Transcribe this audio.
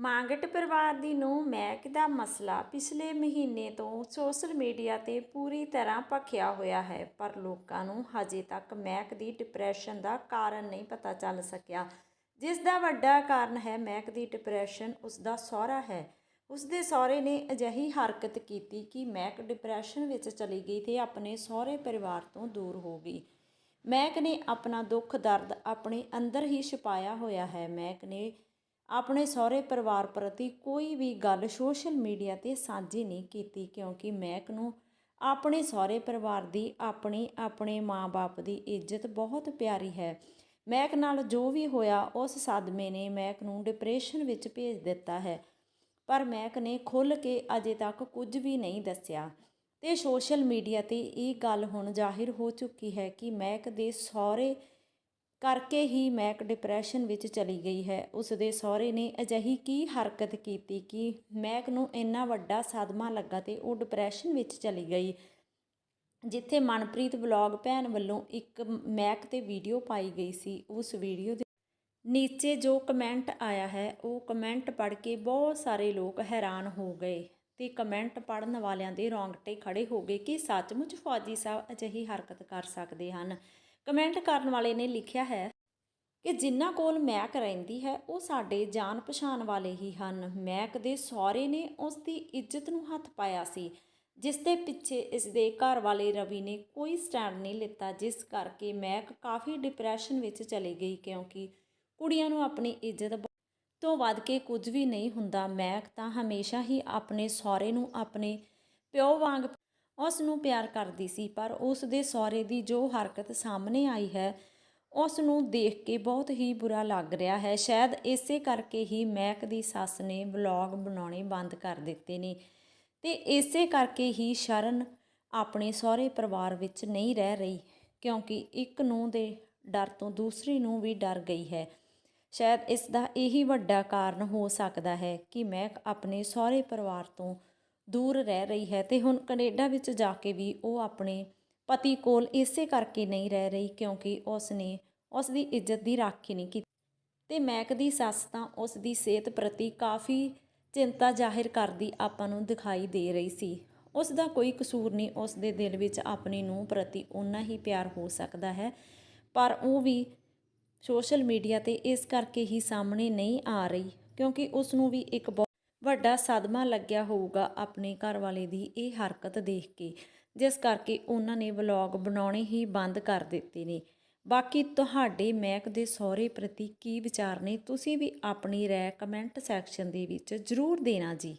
ਮਾਂਗਟ ਪਰਿਵਾਰ ਦੀ ਨੂੰ ਮਹਿਕ ਦਾ ਮਸਲਾ ਪਿਛਲੇ ਮਹੀਨੇ ਤੋਂ ਸੋਸ਼ਲ ਮੀਡੀਆ ਤੇ ਪੂਰੀ ਤਰ੍ਹਾਂ ਭਖਿਆ ਹੋਇਆ ਹੈ, ਪਰ ਲੋਕਾਂ ਨੂੰ ਹਜੇ ਤੱਕ ਮਹਿਕ ਦੀ ਡਿਪਰੈਸ਼ਨ ਦਾ ਕਾਰਨ ਨਹੀਂ ਪਤਾ ਚੱਲ ਸਕਿਆ। ਜਿਸ ਦਾ ਵੱਡਾ ਕਾਰਨ ਹੈ ਮਹਿਕ ਦੀ ਡਿਪਰੈਸ਼ਨ, ਉਸ ਦਾ ਸਹੁਰਾ ਹੈ। ਉਸ ਦੇ ਸਹੁਰੇ ਨੇ ਅਜਿਹੀ ਹਰਕਤ ਕੀਤੀ ਕਿ ਮਹਿਕ ਡਿਪਰੈਸ਼ਨ ਵਿੱਚ ਚਲੀ ਗਈ ਤੇ ਆਪਣੇ ਸਹੁਰੇ ਪਰਿਵਾਰ ਤੋਂ ਦੂਰ ਹੋ ਗਈ। ਮਹਿਕ ਨੇ ਆਪਣਾ ਦੁੱਖ ਦਰਦ ਆਪਣੇ ਅੰਦਰ ਹੀ ਛੁਪਾਇਆ ਹੋਇਆ ਹੈ। ਮਹਿਕ ਨੇ ਆਪਣੇ ਸਹੁਰੇ ਪਰਿਵਾਰ ਪ੍ਰਤੀ ਕੋਈ ਵੀ ਗੱਲ ਸੋਸ਼ਲ ਮੀਡੀਆ ਤੇ ਸਾਂਝੀ ਨਹੀਂ ਕੀਤੀ ਕਿਉਂਕਿ ਮਹਿਕ ਨੂੰ ਆਪਣੇ ਸਹੁਰੇ ਪਰਿਵਾਰ ਦੀ ਆਪਣੀ, ਆਪਣੇ ਮਾਂ-ਬਾਪ ਦੀ ਇੱਜ਼ਤ ਬਹੁਤ ਪਿਆਰੀ ਹੈ। ਮਹਿਕ ਨਾਲ ਜੋ ਵੀ ਹੋਇਆ, ਉਸ ਸਦਮੇ ਨੇ ਮਹਿਕ ਨੂੰ ਡਿਪਰੈਸ਼ਨ ਵਿੱਚ ਭੇਜ ਦਿੱਤਾ ਹੈ। ਪਰ ਮਹਿਕ ਨੇ ਖੁੱਲ੍ਹ ਕੇ ਅਜੇ ਤੱਕ ਕੁਝ ਵੀ ਨਹੀਂ ਦੱਸਿਆ। ਤੇ ਸੋਸ਼ਲ ਮੀਡੀਆ ਤੇ ਇਹ ਗੱਲ ਹੁਣ ਜ਼ਾਹਿਰ ਹੋ ਚੁੱਕੀ ਹੈ ਕਿ ਮਹਿਕ ਦੇ ਸਹੁਰੇ ਕਰਕੇ ਹੀ ਮੈਕ ਡਿਪਰੈਸ਼ਨ ਵਿੱਚ ਚਲੀ ਗਈ ਹੈ। ਉਸ ਦੇ ਸਹੁਰੇ ਨੇ ਅਜਿਹੀ ਕੀ ਹਰਕਤ ਕੀਤੀ ਕਿ ਮੈਕ ਨੂੰ ਇੰਨਾ ਵੱਡਾ ਸਦਮਾ ਲੱਗਾ ਤੇ ਉਹ ਡਿਪਰੈਸ਼ਨ ਵਿੱਚ ਚਲੀ ਗਈ, ਜਿੱਥੇ ਮਨਪ੍ਰੀਤ ਵਲੌਗ ਭੈਣ ਵੱਲੋਂ ਇੱਕ ਮੈਕ ਤੇ ਵੀਡੀਓ ਪਾਈ ਗਈ ਸੀ। ਉਸ ਵੀਡੀਓ ਦੇ ਨੀਚੇ ਜੋ ਕਮੈਂਟ ਆਇਆ ਹੈ, ਉਹ ਕਮੈਂਟ ਪੜ੍ਹ ਕੇ ਬਹੁਤ ਸਾਰੇ ਲੋਕ ਹੈਰਾਨ ਹੋ ਗਏ ਤੇ ਕਮੈਂਟ ਪੜਨ ਵਾਲਿਆਂ ਦੇ ਰੌਂਗਟੇ ਖੜੇ ਹੋ ਗਏ ਕਿ ਸੱਚਮੁੱਚ ਫੌਜੀ ਸਾਹਿਬ ਅਜਿਹੀ ਹਰਕਤ ਕਰ ਸਕਦੇ ਹਨ। ਕਮੈਂਟ ਕਰਨ ਵਾਲੇ ਨੇ ਲਿਖਿਆ ਹੈ ਕਿ ਜਿਨ੍ਹਾਂ ਕੋਲ ਮੈਕ ਰਹਿੰਦੀ ਹੈ, ਉਹ ਸਾਡੇ ਜਾਣ ਪਛਾਣ ਵਾਲੇ ਹੀ ਹਨ। ਮੈਕ ਦੇ ਸਹੁਰੇ ਨੇ ਉਸ ਦੀ ਇੱਜ਼ਤ ਨੂੰ ਹੱਥ ਪਾਇਆ ਸੀ, ਜਿਸ ਦੇ ਪਿੱਛੇ ਇਸ ਦੇ ਘਰ ਵਾਲੇ ਰਵੀ ਨੇ ਕੋਈ ਸਟੈਂਡ ਨਹੀਂ ਲਿੱਤਾ, ਜਿਸ ਕਰਕੇ ਮੈਕ ਕਾਫੀ ਡਿਪਰੈਸ਼ਨ ਵਿੱਚ ਚਲੀ ਗਈ, ਕਿਉਂਕਿ ਕੁੜੀਆਂ ਨੂੰ ਆਪਣੀ ਇੱਜ਼ਤ ਤੋਂ ਵੱਧ ਕੇ ਕੁਝ ਵੀ ਨਹੀਂ ਹੁੰਦਾ। ਮੈਕ ਤਾਂ ਹਮੇਸ਼ਾ ਹੀ ਆਪਣੇ ਸਹੁਰੇ ਨੂੰ ਆਪਣੇ ਪਿਓ ਵਾਂਗ ਉਸ ਨੂੰ ਪਿਆਰ ਕਰਦੀ ਸੀ, ਪਰ ਉਸ ਦੇ ਸਹੁਰੇ ਦੀ ਜੋ ਹਰਕਤ ਸਾਹਮਣੇ ਆਈ ਹੈ ਉਸ ਨੂੰ ਦੇਖ ਕੇ ਬਹੁਤ ਹੀ ਬੁਰਾ ਲੱਗ ਰਿਹਾ ਹੈ। ਸ਼ਾਇਦ ਇਸੇ ਕਰਕੇ ਹੀ ਮੈਕ ਦੀ ਸੱਸ ਨੇ ਵਲੌਗ ਬਣਾਉਣੇ ਬੰਦ ਕਰ ਦਿੱਤੇ ਨੇ ਤੇ ਇਸੇ ਕਰਕੇ ਹੀ ਸ਼ਰਨ ਆਪਣੇ ਸਹੁਰੇ ਪਰਿਵਾਰ ਵਿੱਚ ਨਹੀਂ ਰਹਿ ਰਹੀ, ਕਿਉਂਕਿ ਇੱਕ ਨੂੰ ਦੇ ਡਰ ਤੋਂ ਦੂਸਰੀ ਨੂੰ ਵੀ ਡਰ ਗਈ ਹੈ। ਸ਼ਾਇਦ ਇਸ ਦਾ ਇਹੀ ਵੱਡਾ ਕਾਰਨ ਹੋ ਸਕਦਾ ਹੈ ਕਿ ਮੈਕ ਆਪਣੇ ਸਹੁਰੇ ਪਰਿਵਾਰ ਤੋਂ ਦੂਰ ਰਹਿ ਰਹੀ ਹੈ ਤੇ ਹੁਣ ਕੈਨੇਡਾ ਵਿੱਚ ਜਾ ਕੇ ਵੀ ਉਹ ਆਪਣੇ ਪਤੀ ਕੋਲ ਇਸੇ ਕਰਕੇ ਨਹੀਂ ਰਹਿ ਰਹੀ ਕਿਉਂਕਿ ਉਸ ਨੇ ਉਸ ਦੀ ਇੱਜ਼ਤ ਦੀ ਰਾਖੀ ਨਹੀਂ ਕੀਤੀ। ਤੇ ਮੈਕ ਦੀ ਸੱਸ ਤਾਂ ਉਸ ਦੀ ਸਿਹਤ ਪ੍ਰਤੀ ਕਾਫੀ ਚਿੰਤਾ ਜ਼ਾਹਿਰ ਕਰਦੀ ਆਪਾਂ ਨੂੰ ਦਿਖਾਈ ਦੇ ਰਹੀ ਸੀ। ਉਸ ਦਾ ਕੋਈ ਕਸੂਰ ਨਹੀਂ ਉਸ ਦੇ ਦਿਲ ਵਿੱਚ ਆਪਣੀ ਨੂੰਹ ਪ੍ਰਤੀ ਉਨਾ ਹੀ ਪਿਆਰ ਹੋ ਸਕਦਾ ਹੈ, ਪਰ ਉਹ ਵੀ ਸੋਸ਼ਲ ਮੀਡੀਆ ਤੇ ਇਸ ਕਰਕੇ ਹੀ ਸਾਹਮਣੇ ਨਹੀਂ ਆ ਰਹੀ ਕਿਉਂਕਿ ਉਸ ਨੂੰ ਵੀ ਇੱਕ ਬਹੁਤ ਵੱਡਾ ਸਦਮਾ ਲੱਗਿਆ ਹੋਊਗਾ ਆਪਣੇ ਘਰ ਵਾਲੇ ਦੀ ਇਹ ਹਰਕਤ ਦੇਖ ਕੇ, ਜਿਸ ਕਰਕੇ ਉਹਨਾਂ ਨੇ ਵਲੌਗ ਬਣਾਉਣੇ ਹੀ ਬੰਦ ਕਰ ਦਿੱਤੇ ਨੇ। ਬਾਕੀ ਤੁਹਾਡੇ ਮਹਿਕ ਦੇ ਸਹੁਰੇ ਪ੍ਰਤੀ ਕੀ ਵਿਚਾਰ ਨੇ, ਤੁਸੀਂ ਵੀ ਆਪਣੀ ਰਾਏ ਕਮੈਂਟ ਸੈਕਸ਼ਨ ਦੇ ਵਿੱਚ ਜ਼ਰੂਰ ਦੇਣਾ ਜੀ।